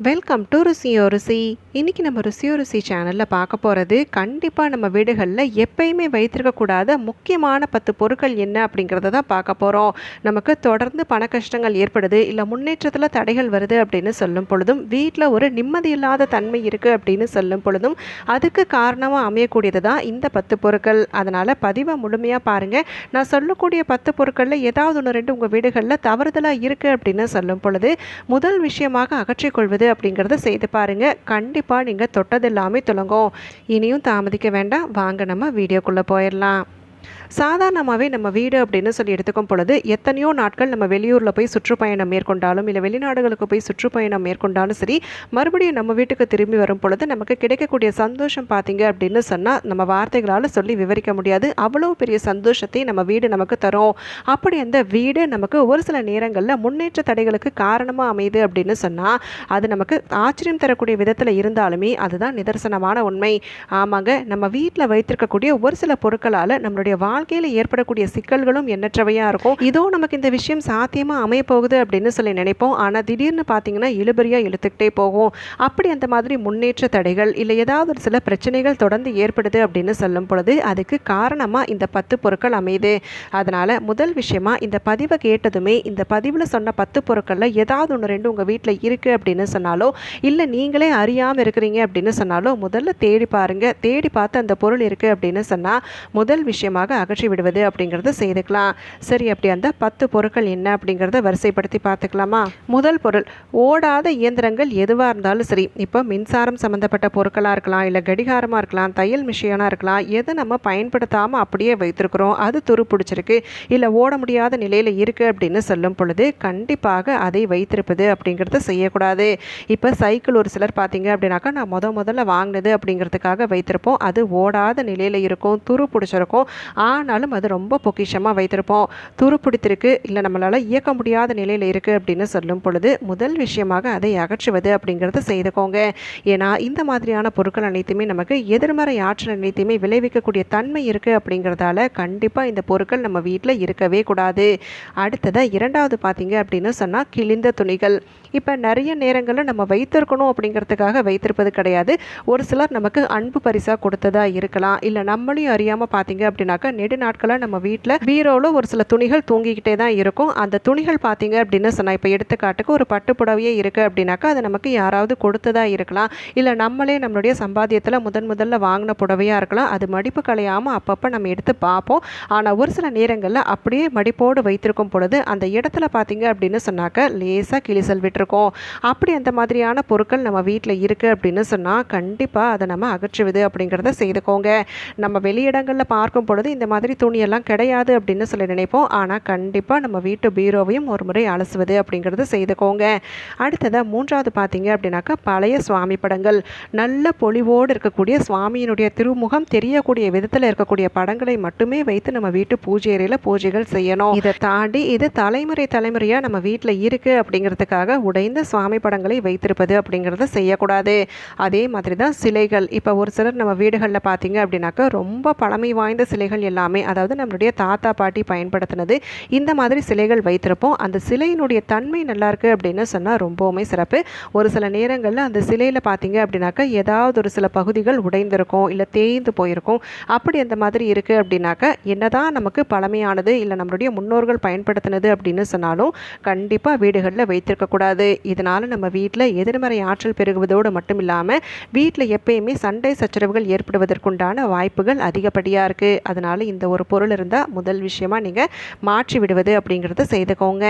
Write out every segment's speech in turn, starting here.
Welcome to ருசியோ ருசி இன்றைக்கி நம்ம ருசியோ ருசி சேனலில் பார்க்க போகிறது கண்டிப்பாக நம்ம வீடுகளில் எப்பயுமே வைத்திருக்கக்கூடாத முக்கியமான பத்து பொருட்கள் என்ன அப்படிங்கிறத தான் பார்க்க போகிறோம் நமக்கு தொடர்ந்து பண கஷ்டங்கள் ஏற்படுது இல்லை முன்னேற்றத்தில் தடைகள் வருது அப்படின்னு சொல்லும் பொழுதும் வீட்டில் ஒரு நிம்மதி இல்லாத தன்மை இருக்குது அப்படின்னு சொல்லும் பொழுதும் அதுக்கு காரணமாக அமையக்கூடியது தான் இந்த பத்து பொருட்கள். அதனால் பதிவை முழுமையாக பாருங்கள் நான் சொல்லக்கூடிய பத்து பொருட்களில் ஏதாவது ஒன்று ரெண்டு உங்கள் வீடுகளில் தவறுதலாக இருக்குது அப்படின்னு சொல்லும் பொழுது முதல் விஷயமாக அகற்றிக்கொள்வது அப்படிங்கிறத செய்து பாருங்கள் கண்டிப்பாக நீங்கள் தொட்டதெல்லாமே துலங்கும் இனியும் தாமதிக்க வேண்டாம். வாங்க நம்ம வீடியோக்குள்ளே போயிடலாம். சாதாரணமாகவே நம்ம வீடு அப்படின்னு சொல்லி எடுத்துக்கும் பொழுது எத்தனையோ நாட்கள் நம்ம வெளியூரில் போய் சுற்றுப்பயணம் மேற்கொண்டாலும் இல்லை வெளிநாடுகளுக்கு போய் சுற்றுப்பயணம் மேற்கொண்டாலும் சரி மறுபடியும் நம்ம வீட்டுக்கு திரும்பி வரும் பொழுது நமக்கு கிடைக்கக்கூடிய சந்தோஷம் பார்த்தீங்க அப்படின்னு சொன்னால் நம்ம வார்த்தைகளால் சொல்லி விவரிக்க முடியாது. அவ்வளோ பெரிய சந்தோஷத்தை நம்ம வீடு நமக்கு தரும். அப்படி அந்த வீடு நமக்கு ஒரு சில நேரங்களில் முன்னேற்ற தடைகளுக்கு காரணமாக அமையுது அப்படின்னு சொன்னால் அது நமக்கு ஆச்சரியம் தரக்கூடிய விதத்தில் இருந்தாலுமே அதுதான் நிதர்சனமான உண்மை. ஆமாங்க நம்ம வீட்டில் வைத்திருக்கக்கூடிய ஒரு சில பொருட்களால் நம்மளுடைய வாழ்க்கையில் ஏற்படக்கூடிய சிக்கல்களும் எண்ணற்றவையாக இருக்கும். இதோ நமக்கு இந்த விஷயம் சாத்தியமாக அமைய போகுது அப்படின்னு சொல்லி நினைப்போம். ஆனால் திடீர்னு பார்த்தீங்கன்னா இழுபறியாக இழுத்துக்கிட்டே போகும். அப்படி அந்த மாதிரி முன்னேற்ற தடைகள் இல்லை ஏதாவது ஒரு சில பிரச்சனைகள் தொடர்ந்து ஏற்படுது அப்படின்னு சொல்லும் பொழுது அதுக்கு காரணமாக இந்த பத்து பொருட்கள் அமையுது. அதனால் முதல் விஷயமா இந்த பதிவை கேட்டதுமே இந்த பதிவில் சொன்ன பத்து பொருட்களில் ஏதாவது ஒன்று ரெண்டு உங்கள் வீட்டில் இருக்குது அப்படின்னு சொன்னாலோ இல்லை நீங்களே அறியாமல் இருக்கிறீங்க அப்படின்னு சொன்னாலோ முதல்ல தேடி பாருங்கள் தேடி பார்த்து அந்த பொருள் இருக்குது அப்படின்னு சொன்னால் முதல் விஷயமாக அகற்றி விடுவது அப்படிங்கிறத செய்துக்கலாம். சரி அப்படி அந்த பத்து பொருட்கள் என்ன அப்படிங்கிறத வரிசைப்படுத்தி பார்த்துக்கலாமா? முதல் பொருள் ஓடாத இயந்திரங்கள் எதுவாக இருந்தாலும் சரி இப்போ மின்சாரம் சம்மந்தப்பட்ட பொருட்களாக இருக்கலாம் இல்லை கடிகாரமாக இருக்கலாம் தையல் மிஷினாக இருக்கலாம் எதை நம்ம பயன்படுத்தாமல் அப்படியே வைத்திருக்கிறோம் அது துரு பிடிச்சிருக்கு இல்லை ஓட முடியாத நிலையில் இருக்குது அப்படின்னு சொல்லும் பொழுது கண்டிப்பாக அதை வைத்திருப்பது அப்படிங்கிறத செய்யக்கூடாது. இப்போ சைக்கிள் ஒரு சிலர் பார்த்தீங்க அப்படின்னாக்கா நான் முத முதல்ல வாங்கினது அப்படிங்கிறதுக்காக வைத்திருப்போம் அது ஓடாத நிலையில் இருக்கும் துரு பிடிச்சிருக்கும் ஆனாலும் அது ரொம்ப பொக்கிஷமாக வைத்திருப்போம். துரு பிடித்திருக்கு இல்லை நம்மளால் இயக்க முடியாத நிலையில் இருக்குது அப்படின்னு சொல்லும் பொழுது முதல் விஷயமாக அதை அகற்றுவது அப்படிங்கிறத செய்துக்கோங்க. ஏன்னா இந்த மாதிரியான பொருட்கள் அனைத்துமே நமக்கு எதிர்மறை ஆற்றல் அனைத்தையுமே விளைவிக்கக்கூடிய தன்மை இருக்குது அப்படிங்கிறதால கண்டிப்பாக இந்த பொருட்கள் நம்ம வீட்டில் இருக்கவே கூடாது. அடுத்ததாக இரண்டாவது பார்த்தீங்க அப்படின்னு சொன்னால் கிழிந்த துணிகள். இப்போ நிறைய நேரங்களில் நம்ம வைத்திருக்கணும் அப்படிங்கிறதுக்காக வைத்திருப்பது கிடையாது. ஒரு சிலர் நமக்கு அன்பு பரிசாக கொடுத்ததாக இருக்கலாம். இல்லை நம்மளையும் அறியாமல் பார்த்தீங்க அப்படின்னா அப்படின்னாக்கா நெடு நாட்களாக நம்ம வீட்டில் பீரோவில் ஒரு சில துணிகள் தூங்கிக்கிட்டே தான் இருக்கும். அந்த துணிகள் பார்த்தீங்க அப்படின்னு சொன்னால் இப்போ எடுத்துக்காட்டுக்கு ஒரு பட்டு புடவையே இருக்குது அப்படின்னாக்கா அது நமக்கு யாராவது கொடுத்ததா இருக்கலாம். இல்லை நம்மளே நம்மளுடைய சம்பாத்தியத்தில் முதன் முதல்ல வாங்கின புடவையாக இருக்கலாம். அது மடிப்பு கலையாமல் அப்பப்போ நம்ம எடுத்து பார்ப்போம். ஆனால் ஒரு சில நேரங்களில் அப்படியே மடிப்போடு வைத்திருக்கும் பொழுது அந்த இடத்துல பார்த்தீங்க அப்படின்னு சொன்னாக்க லேசாக கிழிசல் விட்டுருக்கோம். அப்படி அந்த மாதிரியான பொருட்கள் நம்ம வீட்டில் இருக்குது அப்படின்னு சொன்னால் கண்டிப்பாக அதை நம்ம அகற்றுவது அப்படிங்கிறத செய்துக்கோங்க. நம்ம வெளியிடங்களில் பார்க்கும் பொழுது இந்த மாதிரி துணியெல்லாம் கிடையாது அப்படின்னு சொல்லி நினைப்போம். ஆனால் கண்டிப்பாக நம்ம வீட்டு பீரோவையும் ஒரு முறை அலசுவது அப்படிங்கிறது செய்துக்கோங்க. அடுத்ததாக மூன்றாவது பார்த்தீங்க அப்படின்னாக்கா பழைய சுவாமி படங்கள். நல்ல பொலிவோடு இருக்கக்கூடிய சுவாமியினுடைய திருமுகம் தெரியக்கூடிய விதத்தில் இருக்கக்கூடிய படங்களை மட்டுமே வைத்து நம்ம வீட்டு பூஜை அறையில் பூஜைகள் செய்யணும். இதை தாண்டி இது தலைமுறை தலைமுறையாக நம்ம வீட்டில் இருக்குது அப்படிங்கிறதுக்காக உடைந்த சுவாமி படங்களை வைத்திருப்பது அப்படிங்கிறத செய்யக்கூடாது. அதே மாதிரி தான் சிலைகள். இப்போ ஒரு சிலர் நம்ம வீடுகளில் பார்த்தீங்க அப்படின்னாக்கா ரொம்ப பழமை வாய்ந்த சிலைகள் எல்லாமே அதாவது நம்மளுடைய தாத்தா பாட்டி பயன்படுத்தினது இந்த மாதிரி சிலைகள் வைத்திருப்போம். அந்த சிலையினுடைய தன்மை நல்லாருக்கு அப்படின்னு சொன்னால் ரொம்பவுமே சிறப்பு. ஒரு சில நேரங்களில் அந்த சிலையில் பார்த்தீங்க அப்படின்னாக்கா ஏதாவது ஒரு சில பகுதிகள் உடைந்திருக்கும் இல்லை தேய்ந்து போயிருக்கும். அப்படி அந்த மாதிரி இருக்குது அப்படின்னாக்கா என்னதான் நமக்கு பழமையானது இல்லை நம்மளுடைய முன்னோர்கள் பயன்படுத்தினது அப்படின்னு சொன்னாலும் கண்டிப்பாக வீடுகளில் வைத்திருக்கக்கூடாது இதனால் நம்ம வீட்டில் எதிர்மறை ஆற்றல் பெருகுவதோடு மட்டும் இல்லாமல் வீட்டில் எப்பயுமே சண்டை சச்சரவுகள் ஏற்படுவதற்குண்டான வாய்ப்புகள் அதிகப்படியாக இருக்குது அதனால் இந்த ஒரு பொருள் இருந்தால் முதல் விஷயமா நீங்கள் மாற்றி விடுவது அப்படிங்கிறத செய்துக்கோங்க.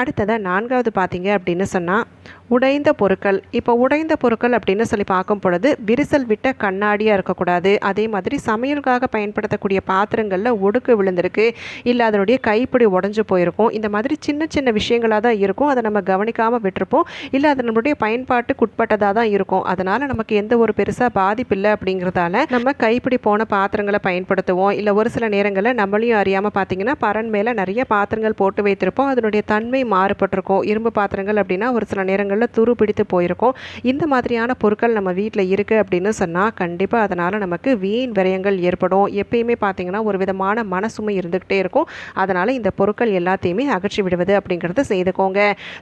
அடுத்ததாக நான்காவது பார்த்தீங்க அப்படின்னு சொன்னால் உடைந்த பொருட்கள். இப்போ உடைந்த பொருட்கள் அப்படின்னு சொல்லி பார்க்கும் பொழுது விரிசல் விட்ட கண்ணாடியாக இருக்கக்கூடாது. அதே மாதிரி சமையலுக்காக பயன்படுத்தக்கூடிய பாத்திரங்களில் ஒடுக்கு விழுந்திருக்கு. இல்லை அதனுடைய கைப்பிடி உடஞ்சி போயிருக்கும். இந்த மாதிரி சின்ன சின்ன விஷயங்களாக தான் இருக்கும். அதை நம்ம கவனிக்காமல் விட்டுருப்போம். இல்லை அது நம்மளுடைய பயன்பாட்டுக்கு உட்பட்டதாக தான் இருக்கும். அதனால் நமக்கு எந்த ஒரு பெருசாக பாதிப்பு இல்லை அப்படிங்கிறதால நம்ம கைப்பிடி போன பாத்திரங்களை பயன்படுத்துவோம். இல்லை ஒரு சில நேரங்களில் நம்மளையும் அறியாமல் பார்த்தீங்கன்னா பரன் மேலே நிறைய பாத்திரங்கள் போட்டு வைத்திருப்போம். அதனுடைய தன்மை மாறுபட்டிருக்கும். இரும்பு பாத்திரங்கள் அப்படின்னா ஒரு சில நேரங்களில் துரு பிடித்து போயிருக்கும். இந்த மாதிரியான பொருட்கள் நம்ம வீட்டில் இருக்குது அப்படின்னு சொன்னால் கண்டிப்பாக அதனால் நமக்கு வீண் விரயங்கள் ஏற்படும். எப்பயுமே பார்த்தீங்கன்னா ஒரு விதமான மனசுமை இருந்துக்கிட்டே இருக்கும். அதனால் இந்த பொருட்கள் எல்லாத்தையுமே அகற்றி விடுவது அப்படிங்கிறத செய்துக்கோங்க.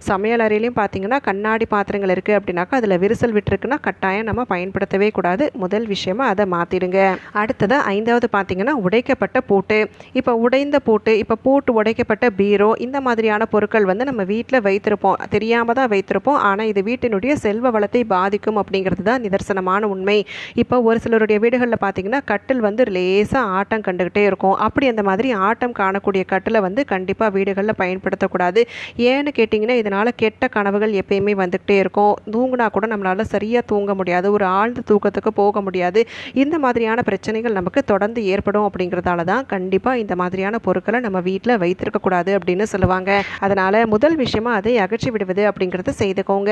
சமையல் அறையிலையும் பார்த்தீங்கன்னா கண்ணாடி பாத்திரங்கள் இருக்குது அப்படின்னாக்கா அதில் விரிசல் விட்டுருக்குன்னா கட்டாயம் நம்ம பயன்படுத்தவே கூடாது. முதல் விஷயமாக அதை மாற்றிடுங்க அடுத்ததாக ஐந்தாவது பார்த்தீங்கன்னா உடைக்கப்பட்ட பூட்டு இப்போ உடைந்த பூட்டு இப்போ பூட்டு உடைக்கப்பட்ட பீரோ இந்த மாதிரியான பொருட்கள் வந்து நம்ம வீட்டில் வைத்திருப்போம். தெரியாமல் தான் வைத்திருப்போம். ஆனால் இது வீட்டினுடைய செல்வ வளத்தை பாதிக்கும் அப்படிங்கிறது தான் நிதர்சனமான உண்மை. இப்போ ஒரு சிலருடைய வீடுகளில் பார்த்தீங்கன்னா கட்டில் வந்து லேசாக ஆட்டம் கண்டுக்கிட்டே இருக்கும். அப்படி அந்த மாதிரி ஆட்டம் காணக்கூடிய கட்டிலை வந்து கண்டிப்பாக வீடுகளில் பயன்படுத்தக்கூடாது. ஏன்னு கேட்டிங்கன்னா இதனால் கெட்ட கனவுகள் எப்பயுமே வந்துக்கிட்டே இருக்கும். தூங்கினா கூட நம்மளால் சரியாக தூங்க முடியாது. ஒரு ஆழ்ந்த தூக்கத்துக்கு போக முடியாது. இந்த மாதிரியான பிரச்சனைகள் நமக்கு தொடர்ந்து ஏற்படும் அப்படின்றதால தான் கண்டிப்பாக இந்த மாதிரியான பொருட்களை நம்ம வீட்டில் வைத்திருக்கக்கூடாது அப்படின்னு சொல்லுவாங்க. அதனால் முதல் விஷயமா அதை அகற்றி விடுவது அப்படிங்கிறத செய்துக்கோங்க.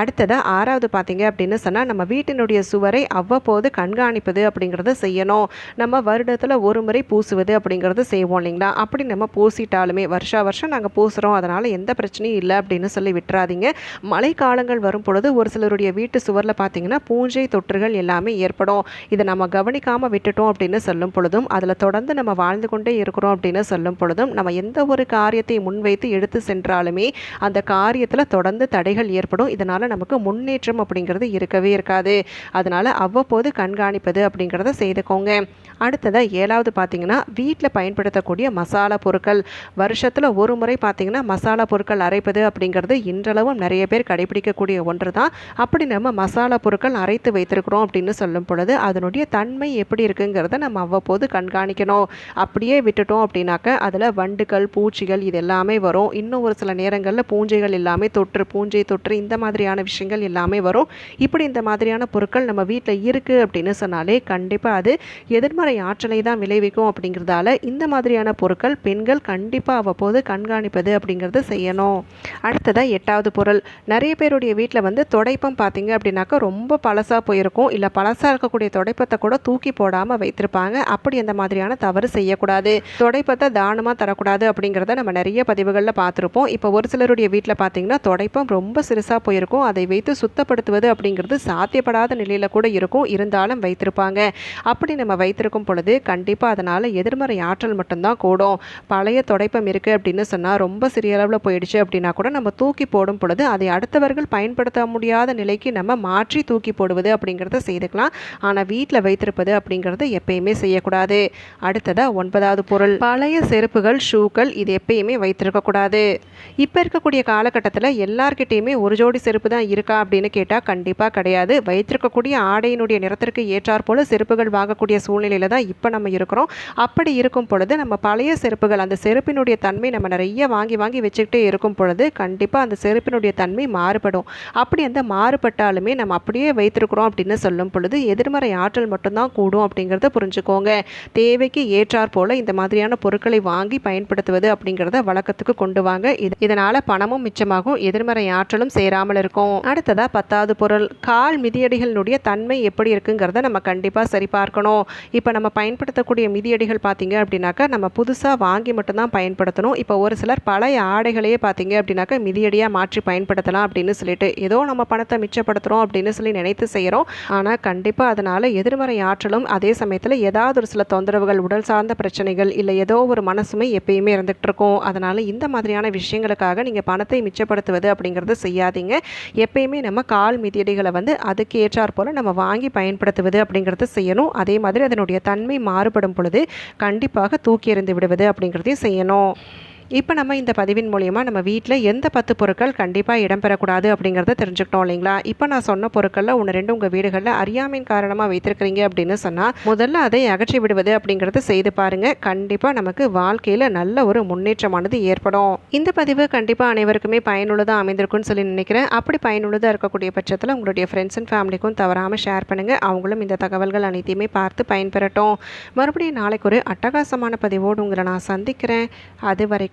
அடுத்ததாக ஆறாவது பார்த்தீங்க அப்படின்னு சொன்னால் நம்ம வீட்டினுடைய சுவரை அவ்வப்போது கண்காணிப்பது அப்படிங்கிறத செய்யணும். நம்ம வருடத்தில் ஒரு முறை பூசுவது அப்படிங்கிறது செய்வோம் இல்லைங்களா? அப்படி நம்ம பூசிட்டாலுமே வருஷா வருஷம் நாங்கள் பூசுகிறோம் அதனால் எந்த பிரச்சனையும் இல்லை அப்படின்னு சொல்லி விட்டுறாதீங்க. மழை காலங்கள் வரும் பொழுது ஒரு சிலருடைய வீட்டு சுவரில் பார்த்தீங்கன்னா பூஞ்சை தொற்றுகள் எல்லாமே ஏற்படும். இதை நம்ம கவனிக்காமல் விட்டுட்டோம் அப்படின்னு சொல்லும் பொழுதும் அதில் தொடர்ந்து நம்ம வாழ்ந்து கொண்டே இருக்கிறோம் அப்படின்னு சொல்லும் பொழுதும் நம்ம எந்த ஒரு காரியத்தை முன்வைத்து எடுத்து சென்றாலுமே அந்த காரியத்தில் தொடர்ந்து தடைகள் ஏற்படும். இதனால் நமக்கு முன்னேற்றம் அப்படிங்கிறது இருக்கவே இருக்காது. அதனால் அவ்வப்போது கண்காணிப்பது அப்படிங்கிறத செய்துக்கோங்க. அடுத்ததாக ஏழாவது பார்த்தீங்கன்னா வீட்டில் பயன்படுத்தக்கூடிய மசாலா பொருட்கள். வருஷத்தில் ஒரு முறை பார்த்திங்கன்னா மசாலா பொருட்கள் அரைப்பது அப்படிங்கிறது இன்றளவும் நிறைய பேர் கடைபிடிக்கக்கூடிய ஒன்று தான் அப்படி நம்ம மசாலா பொருட்கள் அரைத்து வைத்திருக்கிறோம் அப்படின்னு சொல்லும் பொழுது அதனுடைய தன்மை எப்படி இருக்குங்கிறத நம்ம அவ்வப்போது கண்காணிக்கணும் அப்படியே விட்டுட்டோம் அப்படின்னாக்க அதில் வண்டுகள் பூச்சிகள் இது எல்லாமே வரும். இன்னும் ஒரு சில நேரங்களில் பூஞ்சைகள் எல்லாமே தொற்று பூஞ்சை தொற்று இந்த மாதிரியான விஷயங்கள் எல்லாமே வரும். இப்படி இந்த மாதிரியான பொருட்கள் நம்ம வீட்டில் இருக்குது அப்படின்னு சொன்னாலே கண்டிப்பாக அது எதிர்மறை ஆற்றலை தான் விளைவிக்கும் அப்படிங்கிறதால இந்த மாதிரியான பொருட்கள் பெண்கள் கண்டிப்பாக அவ்வப்போது கண்காணிப்பது அப்படிங்கிறது செய்யணும். அடுத்ததாக எட்டாவது பொருள். நிறைய பேருடைய வீட்டில் வந்து தொடைப்பம் பார்த்தீங்க அப்படின்னாக்கா ரொம்ப பழசாக போயிருக்கும். இல்லை பழசாக இருக்கக்கூடிய தொடைப்பத்தை கூட தூக்கி போடாமல் வைத்திருப்பாங்க. அப்படி அந்த மாதிரி மாதிரியான தவறு செய்யக்கூடாது. தொடைப்பத்தை தானமாக தரக்கூடாது அப்படிங்கிறத நம்ம நிறைய பதிவுகளில் பார்த்துருப்போம். இப்போ ஒரு சிலருடைய வீட்டில் பார்த்தீங்கன்னா தொடைப்பம் ரொம்ப சிறுசாக போயிருக்கும். அதை வைத்து சுத்தப்படுத்துவது அப்படிங்கிறது சாத்தியப்படாத நிலையில் கூட இருக்கும். இருந்தாலும் வைத்திருப்பாங்க. அப்படி நம்ம வைத்திருக்கும் பொழுது கண்டிப்பாக அதனால் எதிர்மறை ஆற்றல் மட்டும்தான் கூடும். பழைய தொடைப்பம் இருக்குது அப்படின்னு சொன்னால் ரொம்ப சிறிய அளவில் போயிடுச்சு அப்படின்னா கூட நம்ம தூக்கி போடும் பொழுது அதை அடுத்தவர்கள் பயன்படுத்த முடியாத நிலைக்கு நம்ம மாற்றி தூக்கி போடுவது அப்படிங்கிறத செய்துக்கலாம். ஆனால் வீட்டில் வைத்திருப்பது அப்படிங்கிறது எப்பயுமே செய்யக்கூடாது. அடுத்ததாக ஒன்பதாவது பொருள். பழைய செருப்புகள் ஷூக்கள் இது எப்பயுமே வைத்திருக்கக்கூடாது. இப்போ இருக்கக்கூடிய காலகட்டத்தில் எல்லார்கிட்டேயுமே ஒரு ஜோடி செருப்பு தான் இருக்கா அப்படின்னு கேட்டால் கண்டிப்பாக கிடையாது. வைத்திருக்கக்கூடிய ஆடையினுடைய நிறத்திற்கு ஏற்றாற் போல செருப்புகள் வாங்கக்கூடிய சூழ்நிலையில் தான் இப்போ நம்ம இருக்கிறோம். அப்படி இருக்கும் பொழுது நம்ம பழைய செருப்புகள் அந்த செருப்பினுடைய தன்மை நம்ம நிறைய வாங்கி வாங்கி வச்சுக்கிட்டே இருக்கும் பொழுது கண்டிப்பாக அந்த செருப்பினுடைய தன்மை மாறுபடும். அப்படி அந்த மாறுபட்டாலுமே நம்ம அப்படியே வைத்திருக்கிறோம் அப்படின்னு சொல்லும் பொழுது எதிர்மறை ஆற்றல் மட்டும்தான் கூடும் அப்படிங்கிறத புரிஞ்சுக்கோங்க. தே தேவைக்கு ஏற்றார் போல இந்த மாதிரியான பொருட்களை வாங்கி பயன்படுத்துவது அப்படிங்கிறத வழக்கத்துக்கு கொண்டு வாங்க. இது இதனால் பணமும் மிச்சமாகும் எதிர்மறை ஆற்றலும் சேராமல் இருக்கும். அடுத்ததாக பத்தாவது பொருள் கால் மிதியடிகளினுடைய தன்மை எப்படி இருக்குங்கிறத நம்ம கண்டிப்பாக சரி பார்க்கணும் இப்போ நம்ம பயன்படுத்தக்கூடிய மிதியடிகள் பார்த்தீங்க அப்படின்னாக்கா நம்ம புதுசாக வாங்கி மட்டும்தான் பயன்படுத்தணும். இப்போ ஒரு சிலர் பழைய ஆடைகளையே பார்த்தீங்க அப்படின்னாக்கா மிதியடியாக மாற்றி பயன்படுத்தலாம் அப்படின்னு சொல்லிட்டு ஏதோ நம்ம பணத்தை மிச்சப்படுத்துகிறோம் அப்படின்னு சொல்லி நினைத்து செய்கிறோம் ஆனால் கண்டிப்பாக அதனால் எதிர்மறை ஆற்றலும் அதே சமயத்தில் ஏதாவது ஒரு சில தொந்தரவு உறவுகள் உடல் சார்ந்த பிரச்சனைகள் இல்லை ஏதோ ஒரு மனசுமை எப்பயுமே இருந்துகிட்டு இருக்கும் அதனால் இந்த மாதிரியான விஷயங்களுக்காக நீங்கள் பணத்தை மிச்சப்படுத்துவது அப்படிங்கிறத செய்யாதீங்க. எப்பயுமே நம்ம கால் மிதியடிகளை வந்து அதுக்கு ஏற்றார் போல் நம்ம வாங்கி பயன்படுத்துவது அப்படிங்கிறத செய்யணும். அதே மாதிரி அதனுடைய தன்மை மாறுபடும் பொழுது கண்டிப்பாக தூக்கி எறிந்து விடுவது அப்படிங்கிறதையும் செய்யணும். இப்போ நம்ம இந்த பதிவின் மூலயமா நம்ம வீட்டில் எந்த பத்து பொருட்கள் கண்டிப்பாக இடம்பெறக்கூடாது அப்படிங்கிறத தெரிஞ்சுக்கிட்டோம் இல்லைங்களா? இப்போ நான் சொன்ன பொருட்களில் ஒன்று ரெண்டு உங்கள் வீடுகளில் அறியாமையின் காரணமாக வைத்திருக்கிறீங்க அப்படின்னு சொன்னால் முதல்ல அதை அகற்றி விடுவது அப்படிங்கிறத செய்து பாருங்கள் கண்டிப்பாக நமக்கு வாழ்க்கையில் நல்ல ஒரு முன்னேற்றமானது ஏற்படும். இந்த பதிவு கண்டிப்பாக அனைவருக்குமே பயனுள்ளதாக அமைந்திருக்கும்னு சொல்லி நினைக்கிறேன். அப்படி பயனுள்ளதாக இருக்கக்கூடிய பட்சத்தில் உங்களுடைய ஃப்ரெண்ட்ஸ் அண்ட் ஃபேமிலிக்கும் தவறாமல் ஷேர் பண்ணுங்கள் அவங்களும் இந்த தகவல்கள் அனைத்தையுமே பார்த்து பயன்பெறட்டும். மறுபடியும் நாளைக்கு ஒரு அட்டகாசமான பதிவோடு உங்களை நான் சந்திக்கிறேன். அது வரைக்கும்